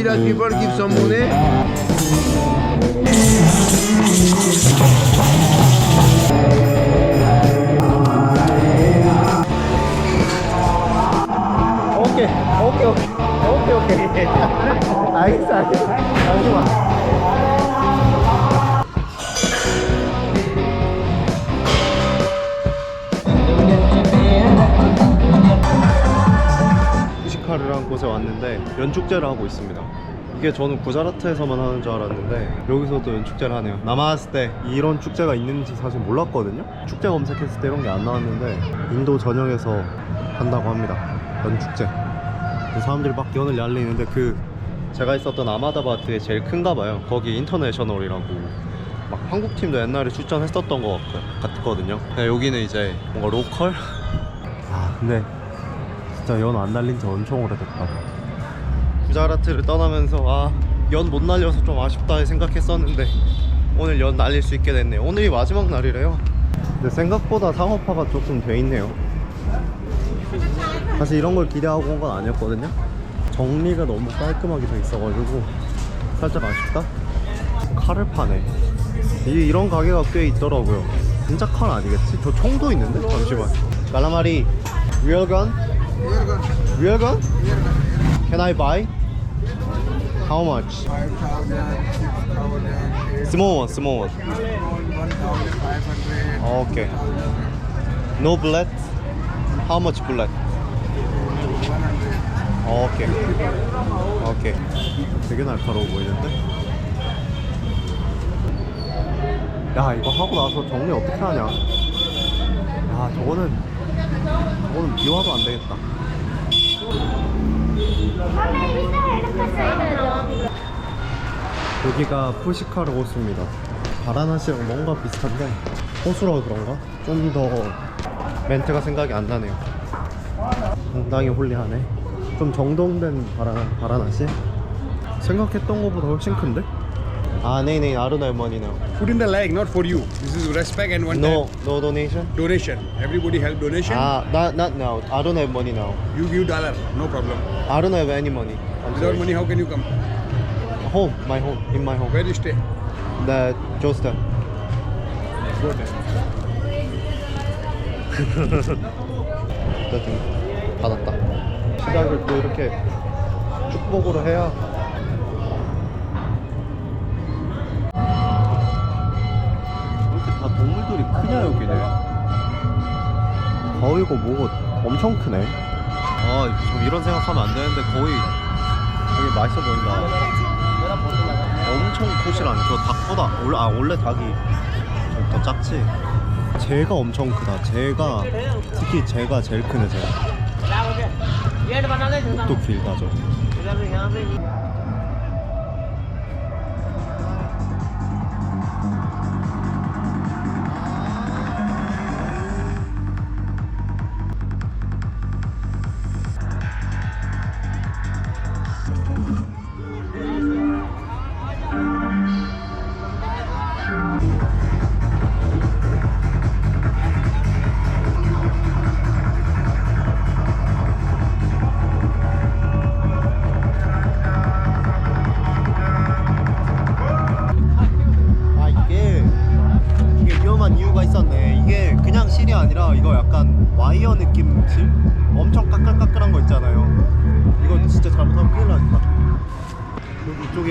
That people give some money. 오케이 오케이 오케이 후시카르라는 곳에 왔는데 연축제를 하고 있습니다. 이게 저는 구자라트에서만 하는 줄 알았는데 여기서도 연축제를 하네요. 남아왔을 때 이런 축제가 있는지 사실 몰랐거든요. 축제 검색했을 때 이런 게 안 나왔는데 인도 전역에서 한다고 합니다. 연축제. 그 사람들이 막 연을 날리는데 그 제가 있었던 아마다바트에 제일 큰가 봐요. 거기 인터내셔널이라고 막 한국 팀도 옛날에 출전했었던 것 같- 같거든요. 근데 여기는 이제 뭔가 로컬? 아 근데 진짜 연 안 날린 지 엄청 오래됐다 구자라트를 떠나면서 아 연 못 날려서 좀 아쉽다 생각했었는데 오늘 연 날릴 수 있게 됐네요. 오늘이 마지막 날이래요. 근데 생각보다 상업화가 조금 돼 있네요. 사실 이런 걸 기대하고 온 건 아니었거든요. 정리가 너무 깔끔하게 돼 있어가지고 살짝 아쉽다? 칼을 파네. 이, 이런 가게가 꽤 있더라고요. 진짜 칼 아니겠지? 저 총도 있는데? 잠시만. 깔라마리 real gun? can I buy? how much? small one small one okay no bullet? how much bullet? 어, 오케이. 오케이. 되게 날카로워 보이는데? 야, 이거 하고 나서 정리 어떻게 하냐? 야, 저거는, 저거는 비와도 안 되겠다. 여기가 푸시카르 호수입니다. 바라나시랑 뭔가 비슷한데, 호수라 그런가? 좀 더 멘트가 생각이 안 나네요. 상당히 홀리하네. 좀 정돈된 바라, 바라나시? 생각했던 것보다 훨씬 큰데? 아, 네네, 아르나의 머니네요. Put in the leg, not for you. This is respect and one No, time no donation? donation. Everybody help donation. Ah, not, not now. I don't have money now. You give dollar, no problem. I don't have any money. I'm Without sorry. money, how can you come? Home, my home, in my home. Where you stay? The Josta. Go there. 어쨌든 받았다. 시작을 또 이렇게 축복으로 해야 거위고 뭐고 엄청 크네. 아, 좀 이런 생각하면 안 되는데 거의 되게 맛있어 보인다. 엄청 크시라니. 저 닭보다 원래 아 원래 닭이 좀 더 작지. 제가 엄청 크다. 제가 특히 제가 제일 크네 제가. 또 길다 저.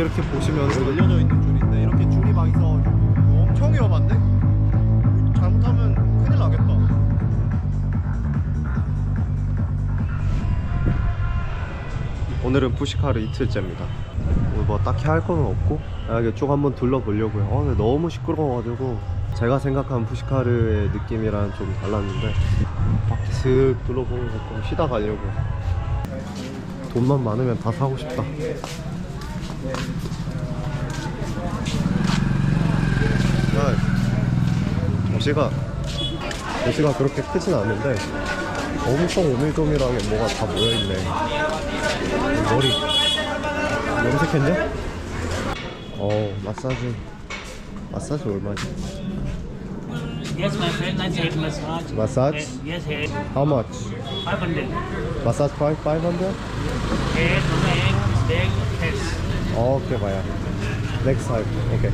이렇게 보시면 열려져 있는 줄인데 이렇게 줄이 막 있어가지고 엄청 위험한데? 잘못하면 큰일 나겠다. 오늘은 푸시카르 이틀째입니다. 오늘 뭐 딱히 할 거는 없고 이렇게 쭉 한번 둘러보려고요. 어, 근데 너무 시끄러워가지고 제가 생각한 푸시카르의 느낌이랑 좀 달랐는데 바퀴 슥 둘러보면서 좀 쉬다 가려고. 돈만 많으면 다 사고 싶다. 야, 도시가 도시가 그렇게 크진 않은데 엄청 오밀조밀하게 뭐가 다 모여있네. 머리 염색했냐? 어 마사지 마사지 얼마지? Yes, my friend, I said massage. Massage? Uh, yes, head. How much? 500. 마사지 5 500? Head, leg, leg, 타입. 오케이.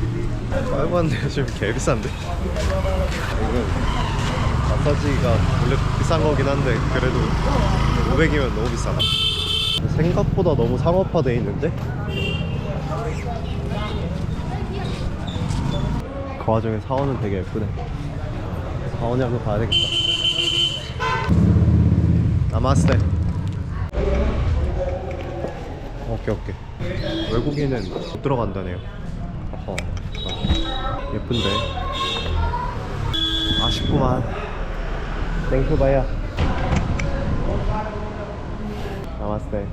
빨고 왔는데 지금 개 비싼데. 이건 마사지가 원래 비싼 거긴 한데 그래도 500이면 너무 비싸다. 생각보다 너무 상업화돼 있는데. 그 와중에 사원은 되게 예쁘네. 사원이 한번 봐야 되겠다. 나마스테. 오케이 오케이. 외국인은 못 들어간다네요. 어허. 예쁜데. 아쉽구만. 땡큐 바야. 나마스테.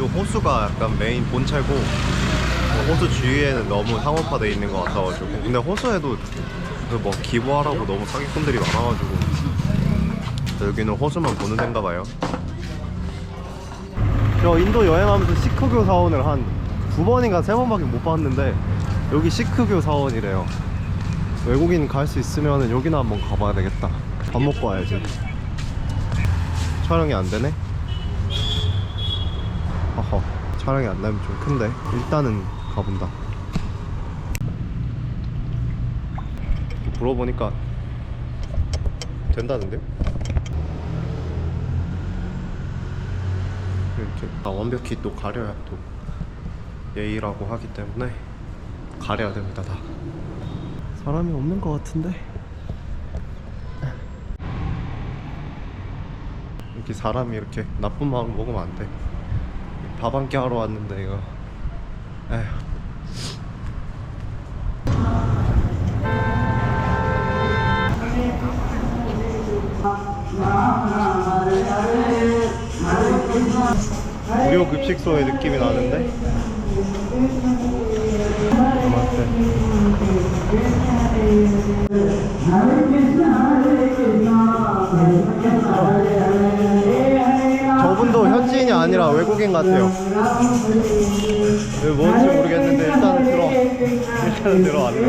요 호수가 약간 메인 본체고 어, 호수 주위에는 너무 상업화돼 있는 것 같아가지고 근데 호수에도 그 뭐 기부하라고 너무 사기꾼들이 많아가지고 여기는 호수만 보는 데인가 봐요. 저 인도 여행하면서 시크교 사원을 한 두 번인가 세 번밖에 못 봤는데 여기 시크교 사원이래요. 외국인 갈 수 있으면 여기나 한번 가봐야 되겠다. 밥 먹고 와야지. 촬영이 안 되네? 허허 촬영이 안 나면 좀 큰데. 일단은 가본다. 물어보니까 된다는데요? 이렇게 다 완벽히 또 가려야 또 예의라고 하기 때문에 가려야 됩니다 다. 사람이 없는 것 같은데? 이렇게 사람이 이렇게 나쁜 마음 먹으면 안돼. 밥 한 끼 하러 왔는데 이거. 에휴 무료 급식소의 느낌이 나는데? 맞대 저분도 현지인이 아니라 외국인 같아요. 왜 뭔지 모르겠는데 일단은 들어. 일단은 들어왔네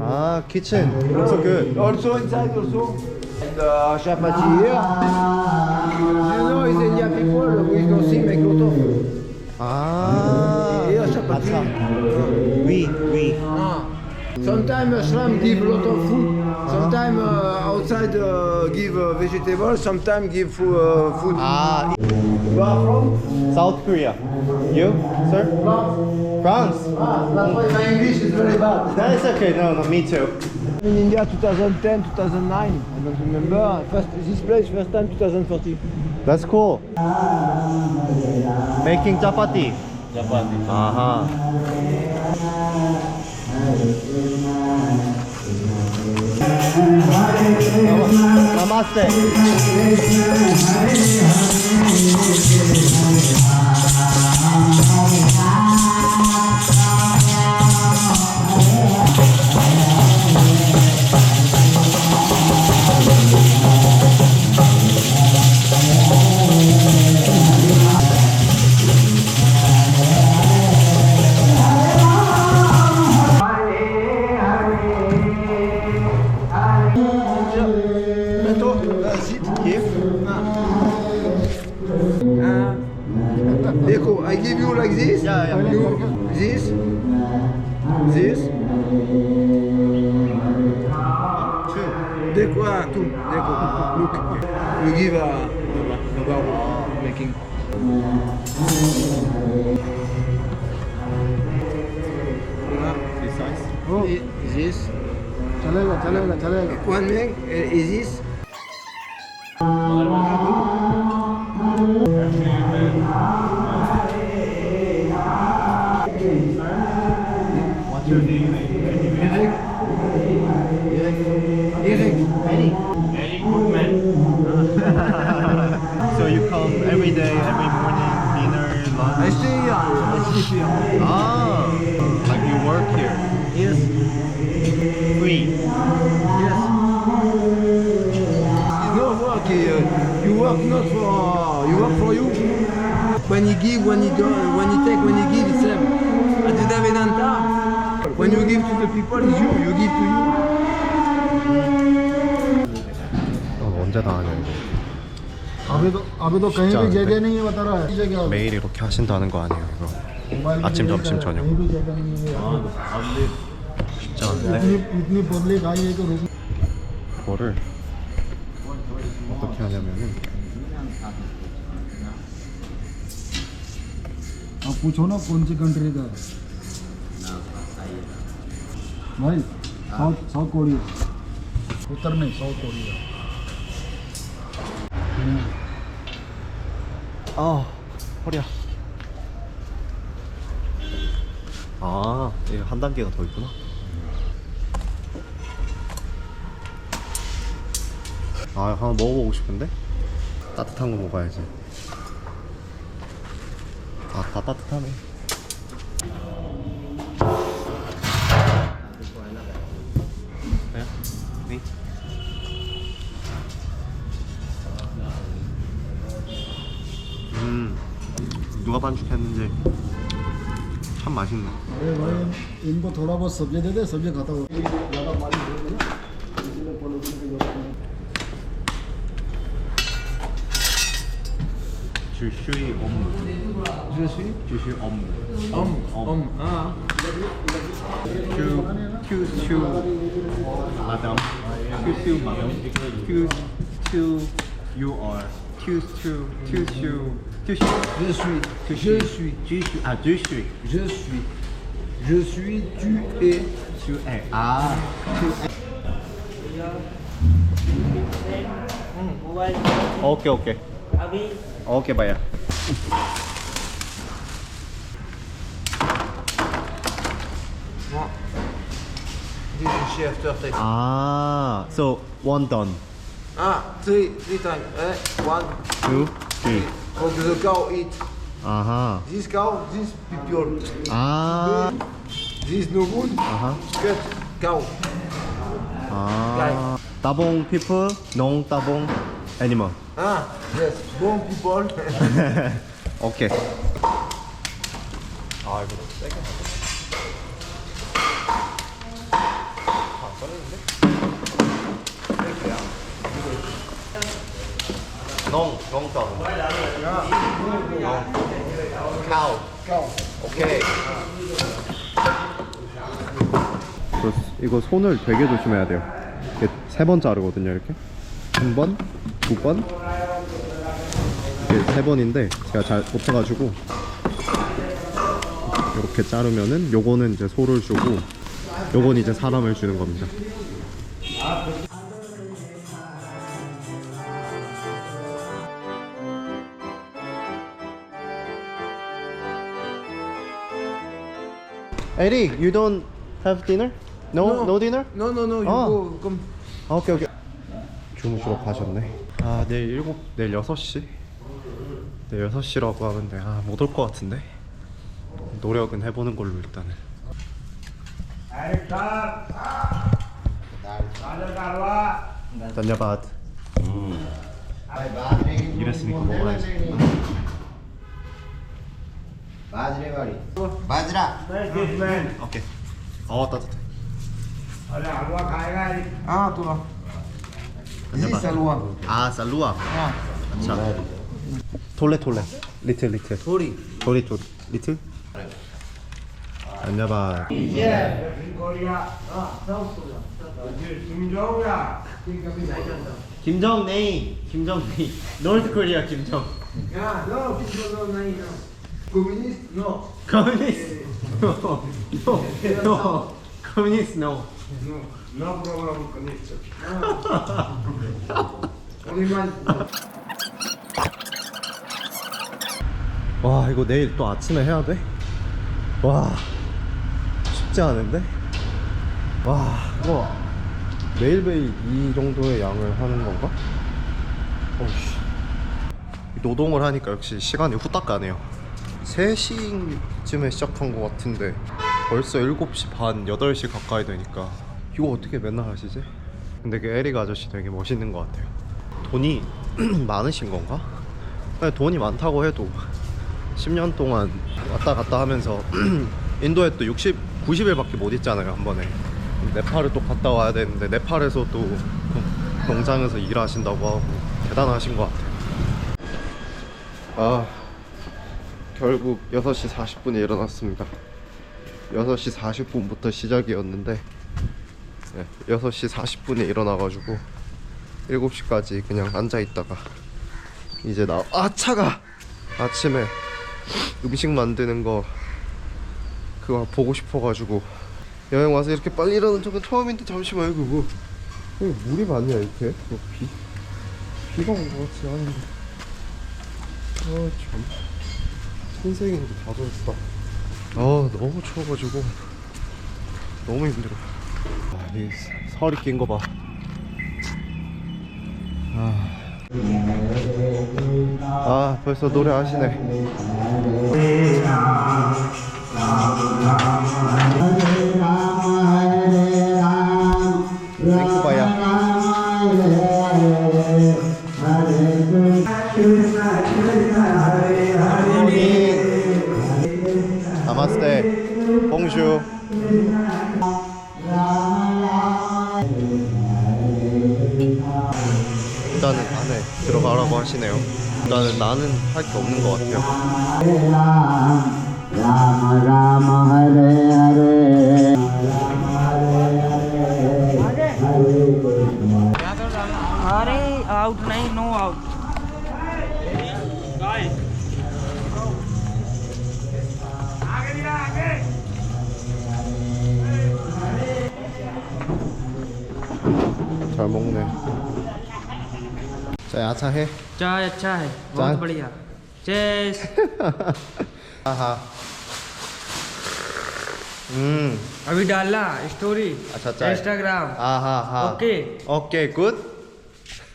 Ah, kitchen. Also good. Also inside also. And uh, chapati here. You know, it's Indian people, we don't see make lot of. Ah. Here, chapati. Oui, oui. Sometimes uh, Shram give a lot of food. Sometimes uh, outside uh, give uh, vegetables. Sometimes give uh, food. Ah. Where are from? South Korea. You, sir? France. France. Ah, that's why my English is very bad. That is okay. No, no, me too. In India, 2010, 2009. I don't remember. First, this place, first time, 2014. That's cool. Making chapati. Chapati. Uh huh. 나 this, this. Two. Look, you give a Nobao making. Ah, oh. This. One eh, is this? 어, 언제 다 하냐고. 아베도 아베도 가이비 제대니 왔더라. 매일 이렇게 하신다는 거 아니에요 이거? 아침 점심 저녁. 아, 쉽지 않은데. 이거를 어떻게 하냐면은 아 부처나 본지 컨트리가 भाई south south Korea उत्तर नहीं south Korea 아 허리야. 아, 이게 한 단계가 더 있구나. 아, 하나 먹어보고 싶은데? 따뜻한 거 먹어야지. 아, 다 따뜻하네. 네? 네? 음, 누가 반죽했는지 참 맛있네. अरे भाई इनको थोड़ा बहुत सब्जी दे दे सब्जी खाता हो ज़्यादा पानी दे दे ना इसलिए पोल्यूशन की जरूरत नहीं 주슈이 업무. Je suis. 주슈 업무. Homme. Homme. Ah. 큐 큐슈 마담. 큐슈 마담. 큐슈 you are 큐슈 큐슈 큐슈 Je suis. Je suis. 주슈 아 주슈 Je suis. Je suis. Tu es. 주에 아 Mobile. 오케이 오케이 Abhi. 오케이 바야. Moi. This is chef after 아 so one done Ah, three, three times. Eh? One. two three For the cow eat. 아하 This cow, this people. 아 This no good. 아하 Cut. Cow. 아 따봉 people 농 따봉 애니멀 Ah, yes. Bon people. 오케이 아 이거 세게 농, 농 따봉 농 카우. 오케이. 이거 손을 되게 조심해야 돼요. 세번 자르거든요 이렇게. 한 번, 두 번, 이게 세 번인데 제가 잘 못해가지고 이렇게 자르면은 요거는 이제 소를 주고 요건 이제 사람을 주는 겁니다 Eric, you don't have dinner? No, no, dinner? No, no, no. You Ah. go. Come. 아, 오케이 오케이 주무시러 가셨네 아 내일 일곱 내일 6시 내일 6시라고 하는데 아 못 올 것 같은데 노력은 해보는 걸로 일단은 단야바드 이랬으니까 먹어야지 마지막이. 마지라. 오케이. 어 따뜻해. 아 돌아 아 살루아. 자. 톨레 톨레. 리틀 리틀. 토리. 토리 토리. 리틀. 안녕봐. 이제 김정우야. 김정네. 김정네. 노스 코리아 김정. 야, 너 김정네. No. Communist? No. 커뮤니스트 no no no 커뮤니스트 no No problem, Kanishka. Only one. 와 이거 내일 또 아침에 해야 돼? 와 쉽지 않은데? 와 이거 매일매일 이 정도의 양을 하는 건가? 어우씨 노동을 하니까 역시 시간이 후딱 가네요 3시쯤에 시작한 것 같은데 벌써 7시 반 8시 가까이 되니까 이거 어떻게 맨날 하시지? 근데 그 에릭 아저씨 되게 멋있는 것 같아요 돈이 많으신 건가? 돈이 많다고 해도 10년 동안 왔다 갔다 하면서 인도에 또 60, 90일밖에 못 있잖아요 한 번에 네팔을 또 갔다 와야 되는데 네팔에서 또 농장에서 일하신다고 하고 대단하신 것 같아요 아 결국 6시 40분에 일어났습니다. 6시 40분부터 시작이었는데 네, 6시 40분에 일어나가지고 7시까지 그냥 앉아있다가 이제 나, 아, 차가! 아침에 음식 만드는 거 그거 보고 싶어가지고 여행 와서 이렇게 빨리 일어난 적은 처음인데 잠시만 이거 뭐 여기 물이 많냐 이렇게? 뭐 비, 비가 온 것 같지 않은데. 아참 선생인데 다 젖었다. 아 너무 추워가지고. 너무 힘들어. 아, 이 설이 낀 거봐. 아. 아 벌써 노래 하시네 주시오. 일단은 안에 들어가라고 하시네요. 일단은 나는 할 게 없는 것 같아요. 아래 아웃 나이 노 아웃 farm में चाय अच्छा है? चाय अच्छा है बहुत बढ़िया। चेस। हाँ, हाँ। हम्म। अभी डाला स्टोरी अच्छा चाय। इंस्टाग्राम हाँ हाँ हाँ। Okay. Okay good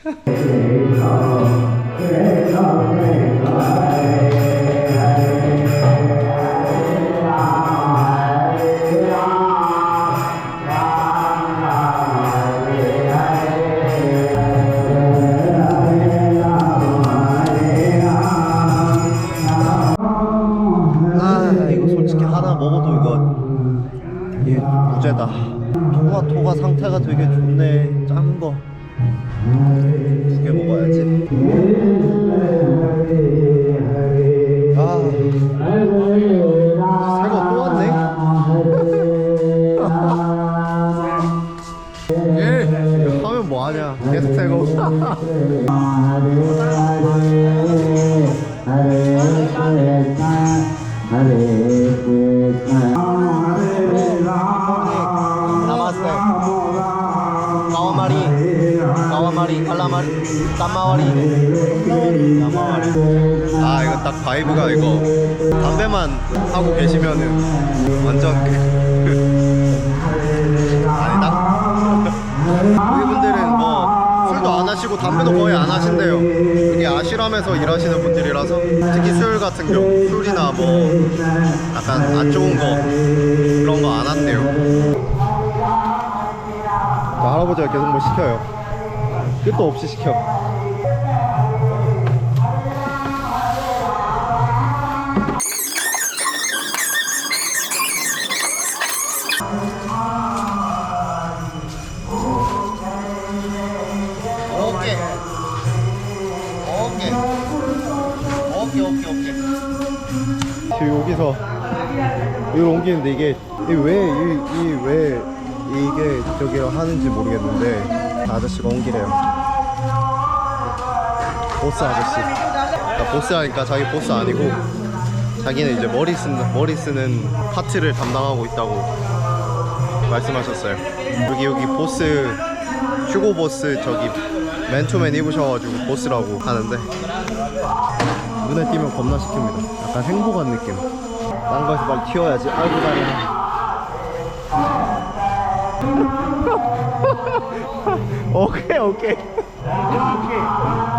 무죄다 토마토가 상태가 되게 좋네. 짠 거. 두 개 먹어야지. 아 새거 또 왔네. 이거 하면 뭐하냐. 계속 새거 칼라마리 까마와리. 까마와리. 아 이거 딱 바이브가 이거 담배만 하고 계시면은 완전 아니다? 이분들은 뭐 술도 안 하시고 담배도 거의 안 하신대요. 이게 아시람에서 일하시는 분들이라서 특히 술 같은 경우 술이나 뭐 약간 안 좋은 거 그런 거 안 한대요. 자, 할아버지가 계속 뭐 시켜요. 끝도 없이 시켜. 오케이. 오케이. 오케이, 오케이, 오케이. 지금 여기서 이걸 옮기는데 이게 왜이왜 이게 저기로 하는지 모르겠는데 아저씨가 옮기래요. 보스 아저씨. 그러니까 보스 하니까 자기 보스 아니고 자기는 이제 머리 쓰는 머리 쓰는 파트를 담당하고 있다고 말씀하셨어요. 여기 여기 보스 휴고 보스 저기 맨투맨 입으셔가지고 보스라고 하는데 눈에 띄면 겁나 시킵니다. 약간 행복한 느낌. 딴 거에서 빨리 튀어야지. 아이고 다리야. 오케이 오케이. 오케이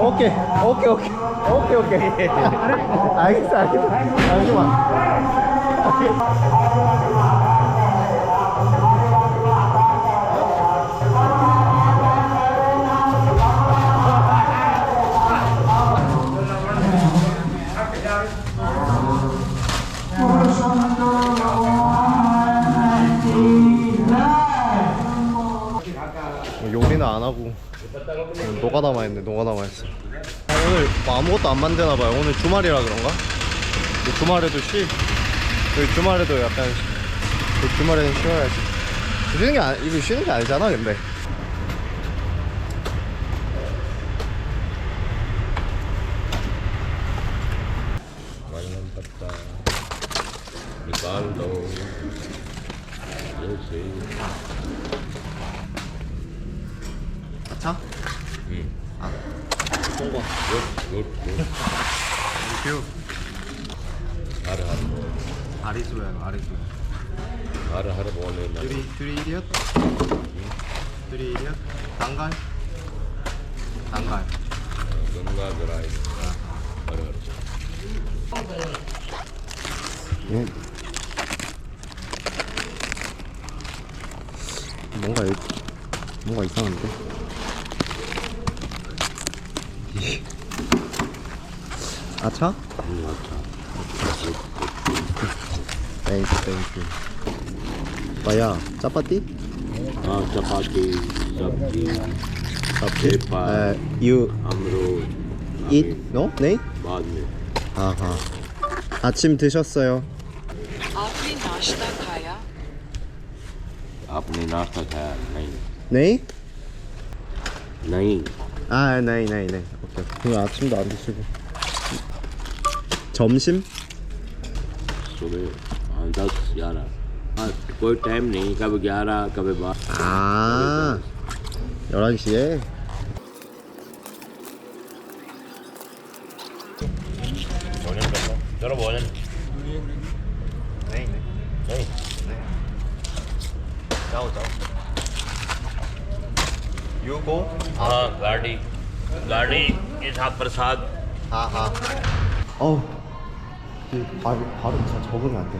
오케이 오케이 오케이 오케이 알겠어 알겠어. 잠시만 안 하고. 노가다만 했네 노가다만 했어. 아, 오늘 뭐 아무것도 안 만드나 봐요. 오늘 주말이라 그런가? 뭐 주말에도 쉬. 여기 주말에도 약간 그 주말에는 쉬어야지. 쉬는 게 아니, 이거 쉬는 게 아니잖아 근데 차? 아 홍보 큐 있잖아요 아래쪽 말을 하러 보내는 둘이 둘이 일이었 둘이 일이었 단갈 단갈 뭔가 드라이. 어려 어려. 뭔가 이- 뭔가 이상한데. 아차? 음, 맞다. 땡큐 땡큐. 빠야 짜파티? हाँ चपाती सब्जी 짜파티. पेपा 에, you अमरूद eat? no? 네? बाद में 아하. 아침 드셨어요? आपने नाश्ता खाया आपने नाश्ता खाया नहीं 네? नहीं 아, 네, 네, 네. 오케이. 그 아침도 안 드시고. 점심? सुबह हाँ दस ग्यारह हाँ कोई टाइम नहीं कभी ग्यारह कभी बारह 아, 11시에? चलो भोजन 네, 네. नहीं जाओ, जाओ. You go? हाँ गाड़ी गाड़ी के साथ प्रसाद 아, 아. 어우. 이 발, 발음 잘 적응이 안 돼.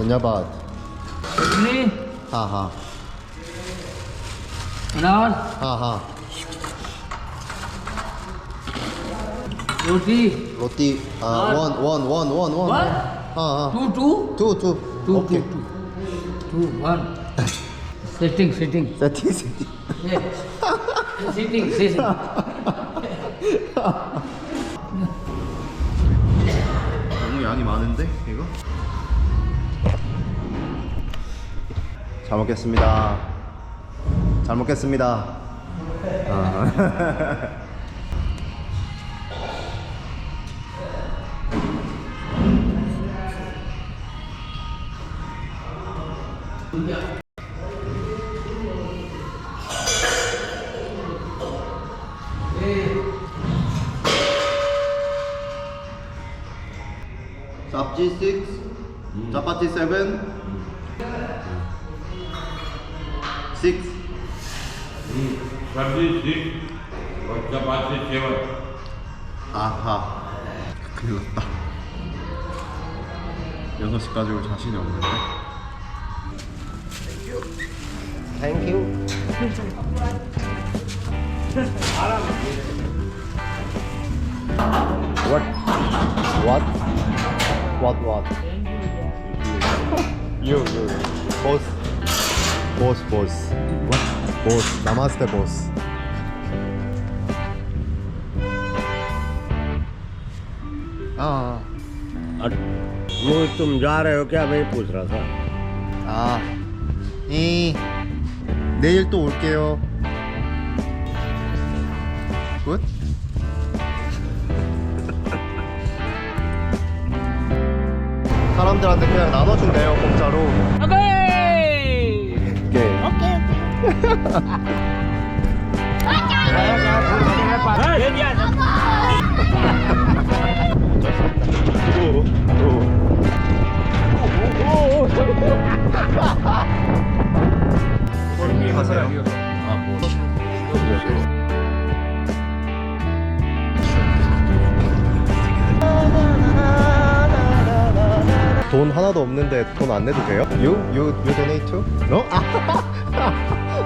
धन्यवाद. चटनी 하하. अनार 하하. रोटी 로띠. 아, 원, 원, 원, 원, 원. What? 하하. To to 투, 투. To to 오케이. To two one sitting sitting 세팅, 세팅. Sitting sitting 너무 양이 많은데 이거? 잘 먹겠습니다. 잘 먹겠습니다. 아. 짭지 6, 짜파티 7, six. Thirty six. Chapati seven. 아하. 큰일 났다. 6시까지 올 자신이 없는데. Thank you. What? What? What? What? You, you, both. Boss. Boss, boss. What? Boss. Namaste, boss. 아, वो तुम जा रहे हो क्या मैं पूछ रहा था 아, 이 내일 또 올게요. 굿? 사람들한테 그냥 나눠준대요 공짜로. Okay. 돈 하나도 없는데 돈 안 내도 돼요? Donate too? No?